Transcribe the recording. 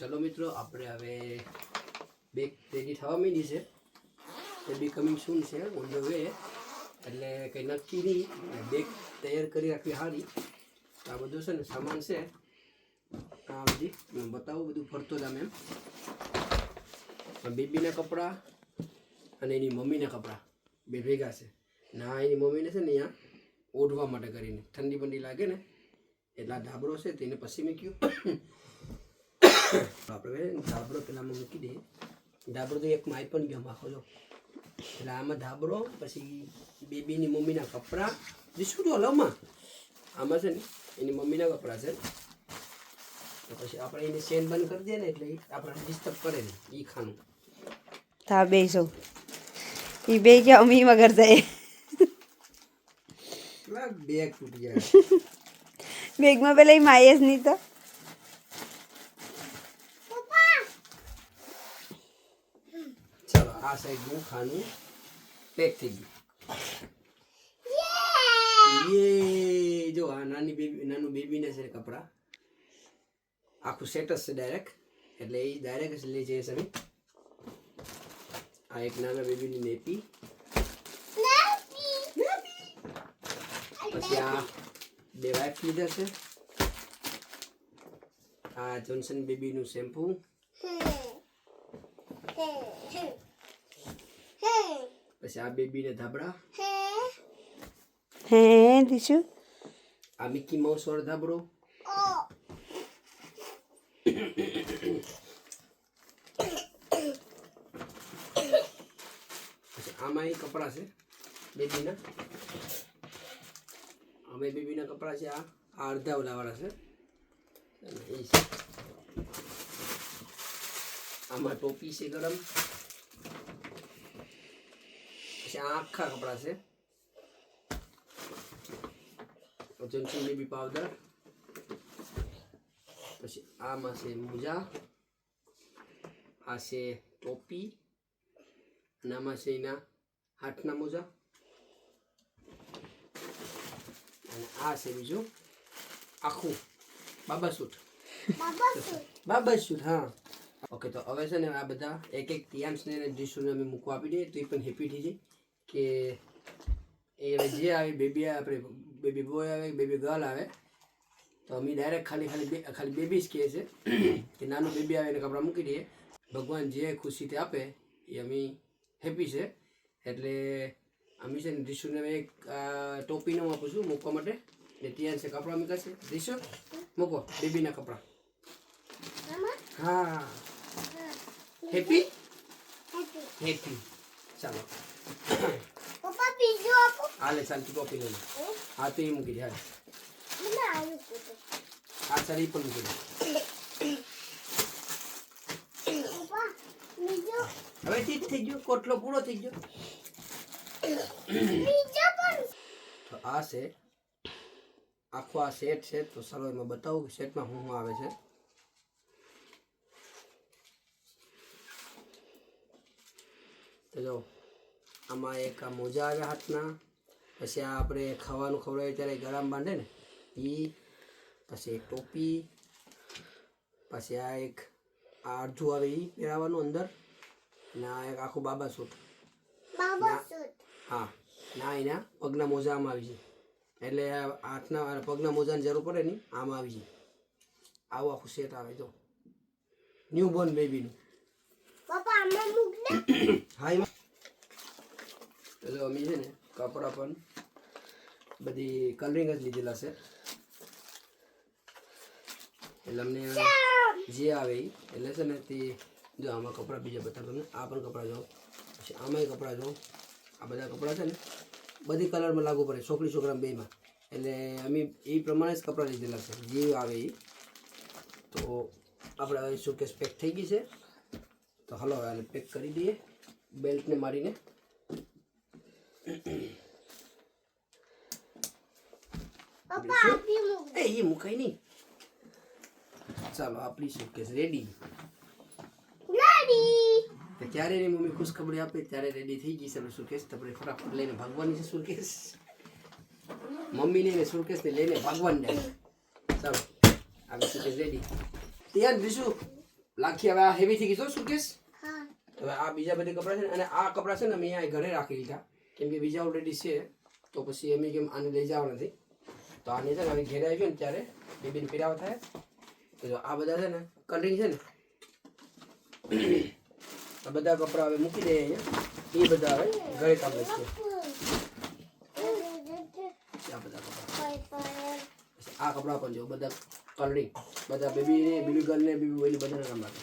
ચલો મિત્રો, આપણે હવે બેગ રેડી થવા માંડી છે. તે બી કમિંગ સૂન છે ઓન ધ વે એટલે કંઈ નક્કી નહીં બેગ તૈયાર કરી રાખવી સારી આ બધું છે ને, સામાન છે. આ બધી હું બતાવું, બધું ફરતો જ આમ એમ બેબીના કપડાં અને એની મમ્મીના કપડાં બે ભેગા છે. ના એની મમ્મીને છે ને અહીંયા ઓઢવા માટે કરીને. ઠંડી બંડી લાગે ને, એટલા ધાબરો છે તેને પછી મૂક્યું આપણે ધાબળો પેલામાં મૂકી દઈએ ધાબળો તો એક માય પણ ગયો આખો જો. એટલે આમાં ધાબળો પછી બેબીની મમ્મીના કપડાં. દીસું તો લવમાં આમાં? છે ને એની મમ્મીના કપડાં છે. તો પછી આપણે એને ચેન બંધ કરી દઈએ ને એટલે આપણે ડિસ્ટર્બ કરે ને એ ખાનું હા બે સૌ એ બે કે અમી વગર જાય બેગ તૂટી જાય બેગમાં પેલા એ માયસ નહીં તો ચાલો આ સાઈડનું ખાનું પેક થઈ ગયું. યે જો આ નાની બેબી નાનું બેબીને છે કપડાં. આખું સેટ જ છે ડાયરેક્ટ એટલે એ ડાયરેક્ટ જ લઈ જઈએ સર. આ એક નાના બેબીની નેપી પછી આ બે વાઇફ લીધા છે. આ જોન્સન બેબીનું શેમ્પૂ પછી આ બેબીને ધાબળા હે. દીશુ આ મિકી માઉસ વાળો ધાબળો પછી આમાં એ કપડાં છે બેબીના. અમે બેબીના કપડાં છે આ. આ અડધા ઓલાવાળા છે. અને એ છે. આમાં ટોપી છે ગરમ. પછી આ આખા કપડાં છે જોન્સન બેબી પાવડર પછી આમાં છે મોજા આ છે ટોપી અને આમાં છે એના હાથના મોજા અને આ છે બીજું આખું બાબા સૂટ બાબા સૂટ હા ઓકે તો હવે છે ને આ બધા એક એક તિયાંશને અને જીશુને અમે મૂકવા આપી દઈએ તો એ પણ હેપી થઈ જાય કે એ હવે જે આવે બેબી આપણે બેબી બોય આવે બેબી ગર્લ આવે તો અમે ડાયરેક્ટ ખાલી ખાલી બે ખાલી બેબી જ કહે છે કે નાનું બેબી આવે એને કપડાં મૂકી દઈએ. ભગવાન જે ખુશીથી આપે એ અમે હેપી છે. એટલે અમે છે ને રીશુને એક ટોપીને આપું છું મૂકવા માટે. ને ત્યાં છે કપડાં મૂકાશે છે. રીશુ મૂકો બેબીના કપડાં. હા. હેપી હેપી ચાલો. પપ્પા પીઝો આપો. હાલે ચાલ તું ટોપી લઈ હા? તો એ મૂકી દે હાલ હા ચાલ એ પણ મૂકી દે. હવે ઠીક થઈ ગયો કોટલો પૂરો થઈ ગયો. તો આ છે આખો આ સેટ છે તો ચાલો એમાં બતાવું કે સેટમાં શું શું આવે છે. તો જો આમાં એક આ મોજા આવે હાથના. પછી આ આપણે ખાવાનું ખવડાવીએ ત્યારે ગળામાં બાંધે ને એ પછી એક ટોપી પછી આ એક આ અડધું આવે એ પહેરાવાનું અંદર અને આ એક આખું બાબા સૂટ. હા ના એના પગના મોજામાં આવી જાય. એટલે હાથના પગના મોજાની જરૂર પડે ને આમાં આવી જાય. આવું આખું સેટ આવે જો. ન્યૂ બોર્ન બેબીનું આમાં હા એમાં એટલે અમે છે ને કપડાં પણ બધી કલરિંગ જ લીધેલા છે. એટલે અમને જે આવે એ એટલે છે ને તે જો આમાં કપડાં બીજા બધા તમને, આ પણ કપડાં જો, પછી આમાંય કપડાં જો, આ બધા કપડાં છે ને બધી કલરમાં લાગુ પડે, છોકરી છોકરા બેમાં એટલે અમે એ પ્રમાણે જ કપડાં લીધેલા છે, જે આવે એ તો આપણે હવે સુકેસ પેક થઈ ગઈ છે. તો હલો હવે પેક કરી દઈએ બેલ્ટને મારીને પપ્પા આપી મૂક એ એ મુકાય નહીં. ચાલો આપણી શોકેસ રેડી ત્યારે તો ક્યારે એની મમ્મી ખુશખબરી આપે? ત્યારે રેડી થઈ ગઈ છે. તો આપણે ફટાફટ લઈને ભાગવાની છે સુકેસ મમ્મીને ને સુકેસને લઈને ભાગવાની ચાલો આપણે સુરકેશ રેડી ત્યાં બીજું લાખી હવે આ હેવી થઈ ગઈ છો સુરકેશ હવે આ બીજા બધા કપડાં છે ને અને આ કપડાં છે ને અમે અહીંયા ઘરે રાખી લીધા. કેમ કે બીજા ઓલરેડી છે. તો પછી અમે કેમ આને લઈ જવા નથી તો આની છે ને હવે ઘેરે આવ્યો ને ત્યારે બેબીને પીરાવા થાય. તો જો આ બધા છે ને કલરિંગ છે ને, આ બધા કપડા હવે મૂકી દઈએ અહીંયા. એ બધા હવે ઘરે કામ લાગશે આ બધા કપડા. આ કપડા પણ જો બધા કલરિંગ બધા બેબી ને બેબી ગર્લ ને બેબી ને બધાને કામ લાગે